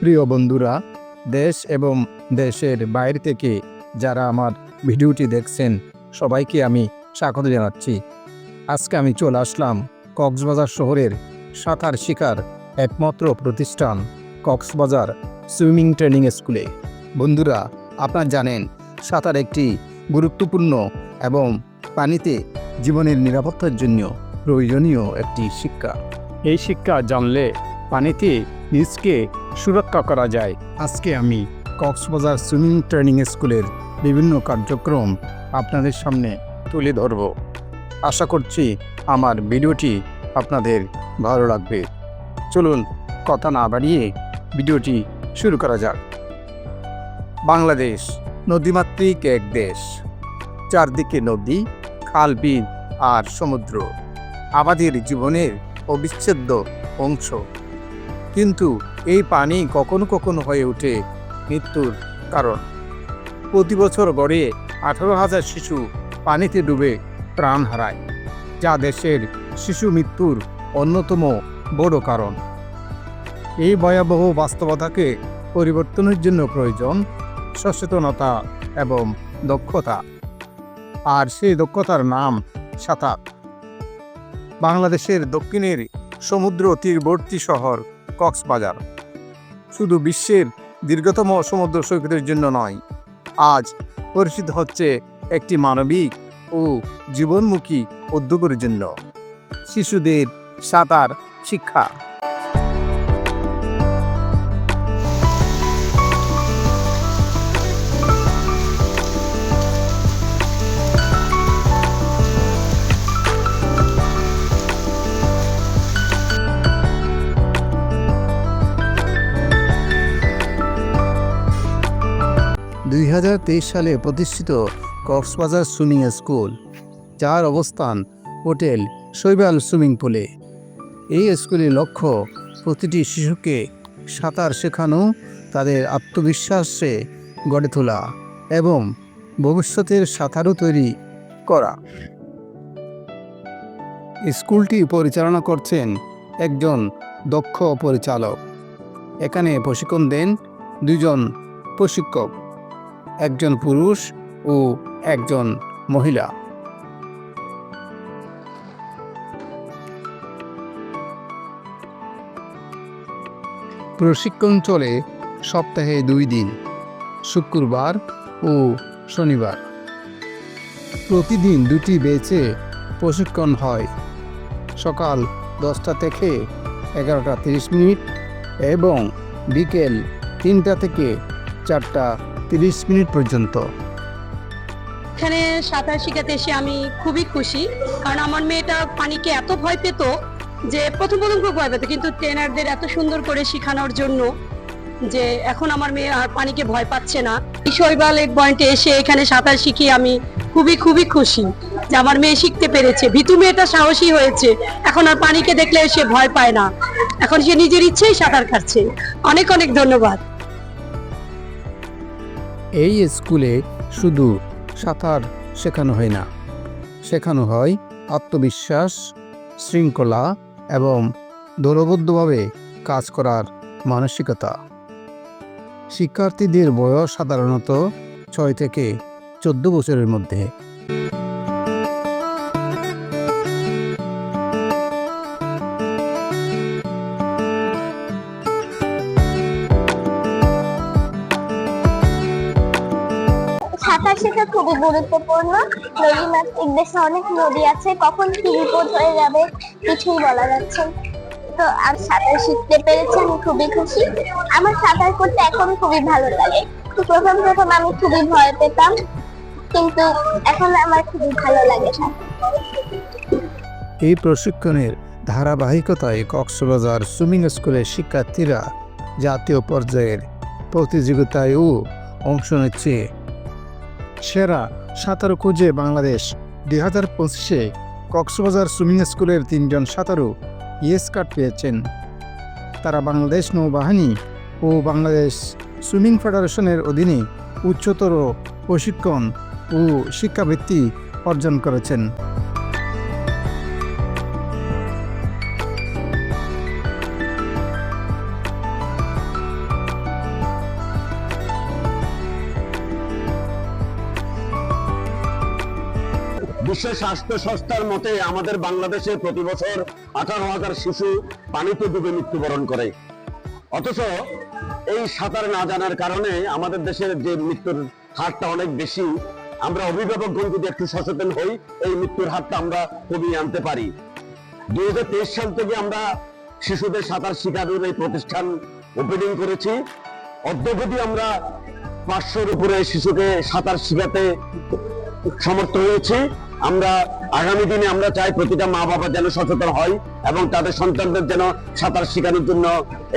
প্রিয় বন্ধুরা, দেশ এবং দেশের বাইরে থেকে যারা আমার ভিডিওটি দেখছেন, সবাইকে আমি স্বাগত জানাচ্ছি। আজকে আমি চলে আসলাম কক্সবাজার শহরের সাঁতার শিকার একমাত্র প্রতিষ্ঠান কক্সবাজার সুইমিং ট্রেনিং স্কুলে। বন্ধুরা, আপনারা জানেন, সাঁতার একটি গুরুত্বপূর্ণ এবং পানিতে জীবনের নিরাপত্তার জন্য প্রয়োজনীয় একটি শিক্ষা। এই শিক্ষা জানলে পানিতে নিজকে সুরক্ষা করা যায়। আজকে আমি কক্সবাজার সুইমিং ট্রেনিং স্কুলের বিভিন্ন কার্যক্রম আপনাদের সামনে তুলে ধরব। আশা করছি আমার ভিডিওটি আপনাদের ভালো লাগবে। চলুন কথা না বাড়িয়ে ভিডিওটি শুরু করা যাক। বাংলাদেশ নদীমাতৃক এক দেশ। চারদিকে নদী খাল বিল আর সমুদ্র। আমাদের জীবনের অবিচ্ছেদ্য অংশ। কিন্তু এই পানি কখনো কখনো হয়ে ওঠে মৃত্যুর কারণ। প্রতি বছর গড়ে আঠারো হাজার শিশু পানিতে ডুবে প্রাণ হারায়, যা দেশের শিশু মৃত্যুর অন্যতম বড় কারণ। এই ভয়াবহ বাস্তবতাকে পরিবর্তনের জন্য প্রয়োজন সচেতনতা এবং দক্ষতা। আর সেই দক্ষতার নাম সাঁতার। বাংলাদেশের দক্ষিণের সমুদ্র তীরবর্তী শহর কক্সবাজার। শুধু বিশ্বের দীর্ঘতম সমুদ্র সৈকতের জন্য নয়, আজ পরিচিত হচ্ছে একটি মানবিক ও জীবনমুখী উদ্যোগের জন্য। শিশুদের সাঁতার শিক্ষা দুই হাজার তেইশ সালে প্রতিষ্ঠিত কক্সবাজার সুইমিং স্কুল, যার অবস্থান হোটেল শৈবাল সুইমিং পুলে। এই স্কুলের লক্ষ্য, প্রতিটি শিশুকে সাঁতার শেখানো, তাদের আত্মবিশ্বাসে গড়ে তোলা এবং ভবিষ্যতের সাঁতারও তৈরি করা। স্কুলটি পরিচালনা করছেন একজন দক্ষ পরিচালক। এখানে প্রশিক্ষণ দেন দুজন প্রশিক্ষক। একজন পুরুষ ও একজন মহিলা। প্রশিক্ষণ চলে সপ্তাহে দুই দিন, শুক্রবার ও শনিবার। প্রতিদিন দুটি বেচে প্রশিক্ষণ হয়। সকাল দশটা থেকে এগারোটা তিরিশ মিনিট এবং বিকেল তিনটা থেকে চারটা তিরিশ মিনিট পর্যন্ত। এখানে সাঁতার শিখাতে এসে আমি খুবই খুশি। কারণ আমার মেয়েটা পানিকে এত ভয় পেত যে প্রথম প্রথম খুব ভয় পেত, কিন্তু ট্রেনারদের এত সুন্দর করে শেখানোর জন্য যে এখন আমার মেয়ে আর পানিকে ভয় পাচ্ছে না। শৈবাল এক পয়েন্টে এসে এখানে সাঁতার শিখিয়ে আমি খুবই খুবই খুশি যে আমার মেয়ে শিখতে পেরেছে। ভিতু মেয়েটা সাহসী হয়েছে, এখন আর পানিকে দেখলে সে ভয় পায় না। এখন সে নিজের ইচ্ছেই সাঁতার কাটছে। অনেক অনেক ধন্যবাদ। এই স্কুলে শুধু সাঁতার শেখানো হয় না। শেখানো হয় আত্মবিশ্বাস, শৃঙ্খলা এবং দলবদ্ধভাবে কাজ করার মানসিকতা। শিক্ষার্থীদের বয়স সাধারণত ছয় থেকে চোদ্দ বছরের মধ্যে। খুবই গুরুত্বপূর্ণ। নদী মাতৃক দেশে অনেক নদী আছে, কখন কি বিপদ হয়ে যাবে কিছুই বলা যাচ্ছে তো আমি সাঁতার শিখতে পেরেছি, আমি খুবই খুশি। আমার সাঁতার করতে এখন খুবই ভালো লাগে। প্রথম প্রথম আমি খুবই ভয় পেতাম, কিন্তু এখন আমার খুবই ভালো লাগে এই প্রশিক্ষণের ধারাবাহিকতায় কক্সবাজার সুইমিং স্কুলের শিক্ষার্থীরা জাতীয় পর্যায়ের প্রতিযোগিতায়ও অংশ নিচ্ছে। সেরা সাঁতারু খুঁজে বাংলাদেশ। দুই হাজার পঁচিশে কক্সবাজার সুইমিং স্কুলের তিনজন সাঁতারু ইয়েস কার্ড পেয়েছেন। তারা বাংলাদেশ নৌবাহিনী ও বাংলাদেশ সুইমিং ফেডারেশনের অধীনে উচ্চতর প্রশিক্ষণ ও শিক্ষাবৃত্তি অর্জন করেছেন। বিশ্ব স্বাস্থ্য সংস্থার মতে আমাদের বাংলাদেশে প্রতি বছর আঠারো হাজার শিশু পানিতে ডুবে মৃত্যুবরণ করে। অথচ এই সাঁতার না জানার কারণে আমাদের দেশের যে মৃত্যুর হারটা অনেক বেশি, আমরা অভিভাবকগণ যদি একটু সচেতন হই, এই মৃত্যুর হারটা আমরা কমিয়ে আনতে পারি। দুই হাজার তেইশ সাল থেকে আমরা শিশুদের সাঁতার শেখানোর এই প্রতিষ্ঠান ওপেনিং করেছি। অদ্যবধি আমরা পাঁচশোর উপরে শিশুকে সাঁতার শেখাতে সমর্থ হয়েছি। আমরা আগামী দিনে আমরা চাই প্রতিটা মা বাবা যেন সচেতন হয় এবং তাদের সন্তানদের যেন সাঁতার শেখানোর জন্য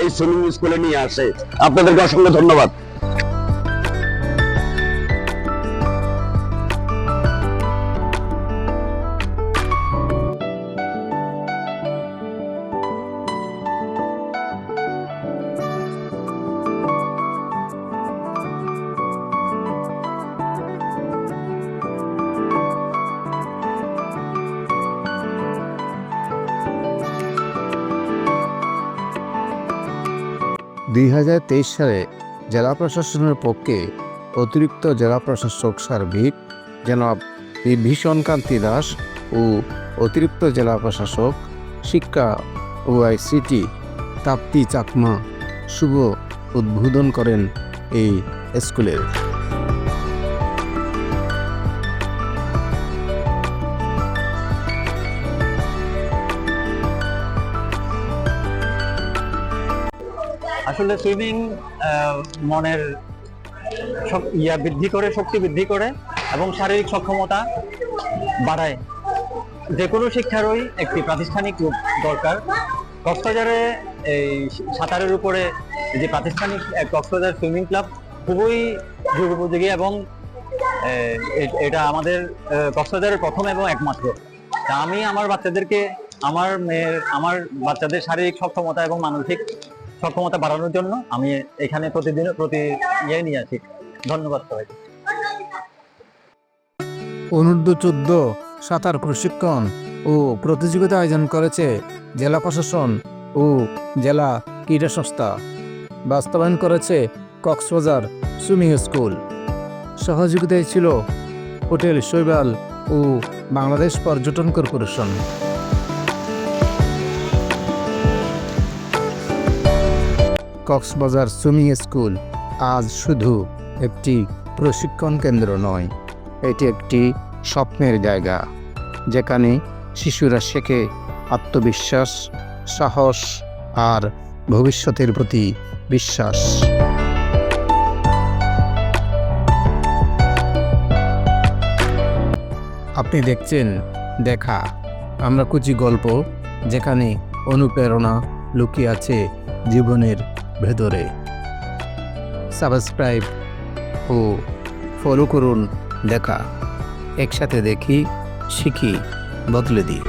এই সুইমিং স্কুলে নিয়ে আসে। আপনাদেরকে অসংখ্য ধন্যবাদ। দুই হাজার তেইশ সালে জেলা প্রশাসনের পক্ষে অতিরিক্ত জেলা প্রশাসক সার্বিক জনাব বি ভীষণ কান্তি দাস ও অতিরিক্ত জেলা প্রশাসক শিক্ষা ও আইসিটি তাপ্তি চাকমা শুভ উদ্বোধন করেন এই স্কুলের। আসলে সুইমিং মনের ইয়া বৃদ্ধি করে, শক্তি বৃদ্ধি করে এবং শারীরিক সক্ষমতা বাড়ায়। যে কোনো শিক্ষারই একটি প্রাতিষ্ঠানিক রূপ দরকার। কক্সবাজারে এই সাঁতারের উপরে যে প্রাতিষ্ঠানিক কক্সবাজার সুইমিং ক্লাব খুবই যুগোপযোগী এবং এটা আমাদের কক্সবাজারের প্রথম এবং একমাত্র। তা আমি আমার বাচ্চাদেরকে, আমার মেয়ের, আমার বাচ্চাদের শারীরিক সক্ষমতা এবং মানসিক সক্ষমতা বাড়ানোর জন্য আমি এখানে প্রতিদিন, প্রতি ইয়ে নিয়ে আসি। ধন্যবাদ সবাইকে। অনূর্ধ্ব চোদ্দ, সাঁতার প্রশিক্ষণ ও প্রতিযোগিতা আয়োজন করেছে জেলা প্রশাসন ও জেলা ক্রীড়া সংস্থা। বাস্তবায়ন করেছে কক্সবাজার সুইমিং স্কুল। সহযোগিতায় ছিল হোটেল শৈবাল ও বাংলাদেশ পর্যটন কর্পোরেশন। কক্সবাজার সুইমিং স্কুল আজ শুধু একটি প্রশিক্ষণ কেন্দ্র নয়, এটি একটি স্বপ্নের জায়গা, যেখানে শিশুরা শেখে আত্মবিশ্বাস, সাহস আর ভবিষ্যতের প্রতি বিশ্বাস। আপনি দেখছেন দেখা। আমরা কুচি গল্প যেখানে অনুপ্রেরণা লুকিয়ে আছে জীবনের ভেতরে। সাবস্ক্রাইব ও ফলো করুন দেখা। একসাথে দেখি শিখি বদলে দিই।